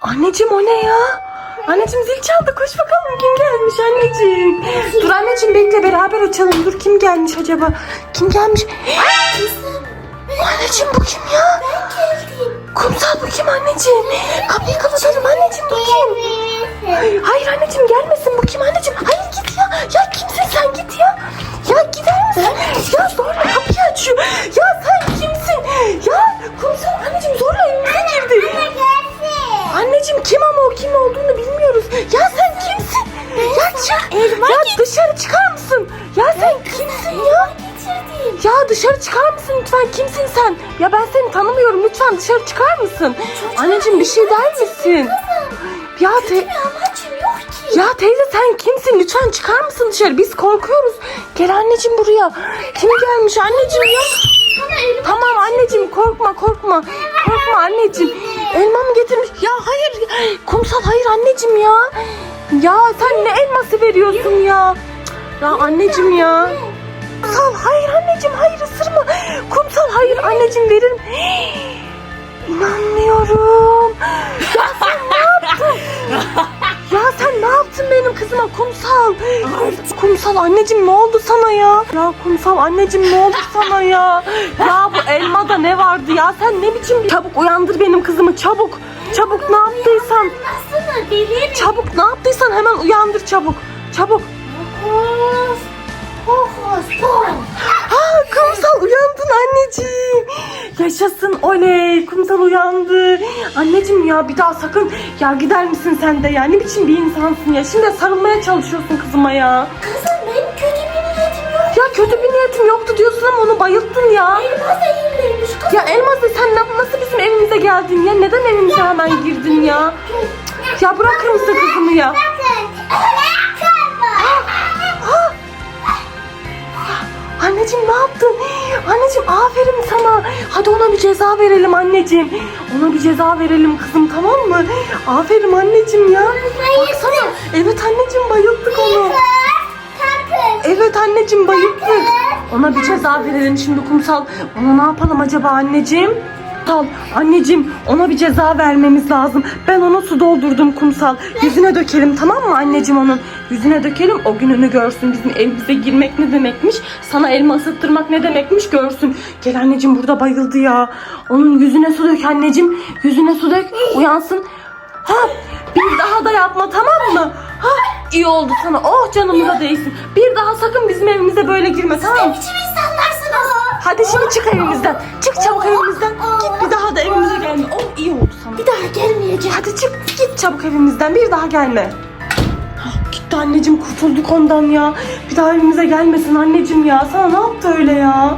Anneciğim o ne ya? Anneciğim zil çaldı koş bakalım kim gelmiş anneciğim. Dur anneciğim bekle beraber açalım. Dur kim gelmiş acaba? Kim gelmiş? anneciğim bu kim ya? Kumsal bu kim anneciğim? Kapıyı kapatalım anneciğim bu kim? Hayır anneciğim gelmesin bu kim anneciğim? Hayır git ya. Ya kimsin sen git ya. Ya gider misin? Ya zorla kapıyı açıyor. Ya sen kimsin? Ya kumsal dışarı çıkar mısın lütfen? Kimsin sen? Ya ben seni tanımıyorum. Lütfen dışarı çıkar mısın? Anneciğim bir şey der misin? Ya te ya teyze sen kimsin? Lütfen çıkar mısın dışarı? Biz korkuyoruz. Gel anneciğim buraya. Kim gelmiş anneciğim ya? Tamam anneciğim korkma korkma. Korkma anneciğim. Elma mı getirmiş? Ya hayır. Kumsal hayır anneciğim ya. Ya sen ne elması veriyorsun ya? Ya anneciğim ya. Kumsal hayır anneciğim hayır ısırma. Kumsal hayır anneciğim veririm. İnanmıyorum. Ya sen ne yaptın? Ya sen ne yaptın benim kızıma kumsal? Kumsal anneciğim ne oldu sana ya? Ya kumsal anneciğim ne oldu sana ya? Ya bu elmada ne vardı ya? Sen ne biçim bir... Çabuk uyandır benim kızımı çabuk. Çabuk ne yaptıysan. Nasıl deli? Çabuk ne yaptıysan hemen uyandır çabuk. Çabuk. Ha kumsal uyandın anneciğim. Yaşasın oley kumsal uyandı. Anneciğim ya bir daha sakın ya gider misin sen de ya ne biçim bir insansın ya. Şimdi sarılmaya çalışıyorsun kızıma ya. Kızım benim kötü bir niyetim yok. Ya kötü bir niyetim yoktu diyorsun ama onu bayılttın ya. Elma zehirliymiş kızım. Ya Elmas sen na- nasıl bizim evimize geldin ya? Neden evimize hemen girdin ya? Ya bırakır mısın kızımı ya? Hadi ona bir ceza verelim anneciğim. Ona bir ceza verelim kızım tamam mı? Aferin anneciğim ya. Baksana. Evet anneciğim bayılttık onu. Evet anneciğim bayılttık. Ona bir ceza verelim şimdi kumsal. Ona ne yapalım acaba anneciğim? Kumsal anneciğim ona bir ceza vermemiz lazım. Ben ona su doldurdum kumsal. Yüzüne dökelim tamam mı anneciğim onun? Yüzüne dökelim o gününü görsün. Bizim evimize girmek ne demekmiş? Sana elma ısıttırmak ne demekmiş görsün. Gel anneciğim burada bayıldı ya. Onun yüzüne su dök anneciğim. Yüzüne su dök uyansın. Ha bir daha da yapma tamam mı? Ha iyi oldu sana. Oh canımıza değsin. Bir daha sakın bizim evimize böyle girme tamam mı? Hadi şimdi çık evimizden. Çık çabuk evimizden. Git bir daha da evimize gelme. Oh iyi oldu sana. Bir daha gelmeyeceğim. Hadi çık git çabuk evimizden. Bir daha gelme. Ah, Gitti anneciğim kurtulduk ondan ya. Bir daha evimize gelmesin anneciğim ya. Sana ne yaptı öyle ya?